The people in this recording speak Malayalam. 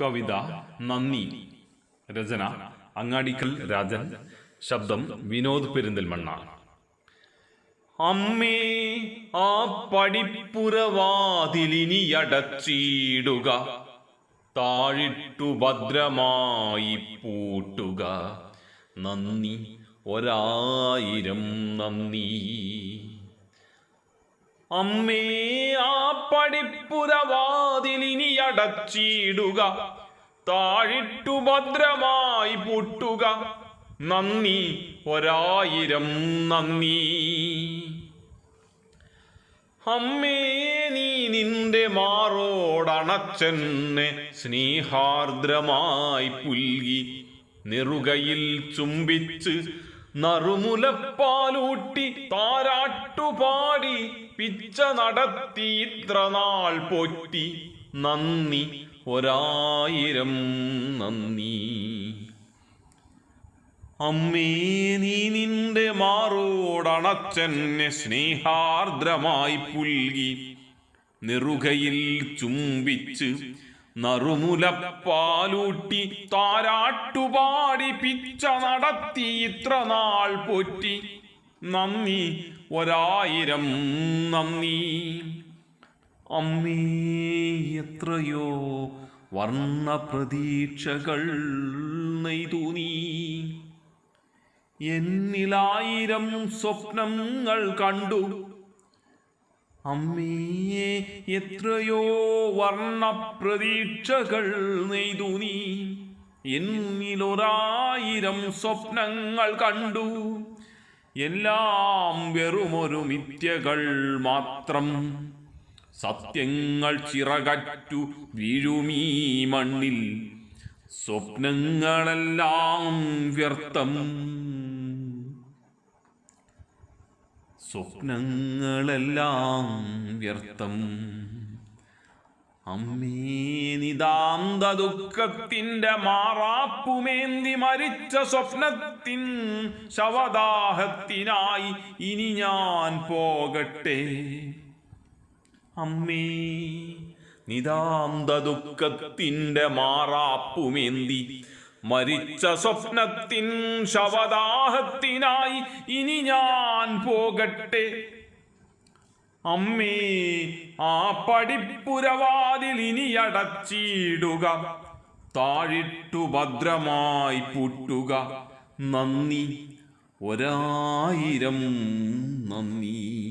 കവിത നന്ദി. രചന അങ്ങാടിക്കൽ രാജൻ. ശബ്ദം വിനോദ് പെരിന്തൽമണ്ണ. അമ്മേ ആ പടിപ്പുറവാതിലിനി അടച്ചിടുക. താഴിട്ടു ഭദ്രമായി പൂട്ടുക. നന്ദി ഒരായിരം നന്ദി. അമ്മേ ആ പടിപ്പുറവാതിലിനി അടച്ചിടുക. താഴിട്ടു ഭദ്രമായി പൂട്ടുക. നന്ദി. ഒരായിരം നന്ദി. അമ്മേ നീ നിന്റെ മാറോടണച്ചെന്നെ സ്നേഹാർദ്രമായി പുൽകി നെറുകയിൽ ചുംബിച്ച് നറുമുലപ്പാലൂട്ടി താരാട്ടുപാടി പിച്ച നടത്തി ഇത്ര നാൾ പോറ്റി. നന്ദി. ഒരായിരം നന്ദി. അമ്മേ നീ നിന്റെ മാറോടണച്ചെന്നെ സ്നേഹാർദ്രമായി പുൽകി നെറുകയിൽ ചുംബിച്ച് നറുമുലപ്പാലൂട്ടി താരാട്ടുപാടി പിച്ച നടത്തി ഇത്ര നാൾ പോറ്റി. നന്ദി. ഒരായിരം നന്ദി. അമ്മേ എത്രയോ വർണ പ്രതീക്ഷകൾ നെയ്തു നീ. എന്നിലായിരം സ്വപ്നങ്ങൾ കണ്ടു. അമ്മേ എത്രയോ വർണ പ്രതീക്ഷകൾ നെയ്തു നീ. എന്നിലൊരായിരം സ്വപ്നങ്ങൾ കണ്ടു. എല്ലാം വെറുമൊരു മിഥ്യകൾ മാത്രം. സത്യങ്ങൾ ചിറകറ്റു വീഴുമീ മണ്ണിൽ. സ്വപ്നങ്ങളെല്ലാം വ്യർത്ഥം. സ്വപ്നങ്ങളെല്ലാം വ്യർത്ഥം. അമ്മേ നിതാന്ത ദുഃഖത്തിന്റെ മാറാപ്പുമേന്തി മരിച്ച സ്വപ്നത്തിൻ ശവദാഹത്തിനായി ഇനി ഞാൻ പോകട്ടെ. അമ്മേ നിതാന്ത ദുഃഖത്തിന്റെ മാറാപ്പുമേന്തി. മരിച്ച സ്വപ്നത്തിൻ ശവദാഹത്തിനായി ഇനി ഞാൻ പോകട്ടെ. അമ്മേ ആ പടിപ്പുരവാതിൽ ഇനി അടച്ചിടുക. താഴിട്ടു ഭദ്രമായി പൂട്ടുക. നന്ദി. ഒരായിരം നന്ദി.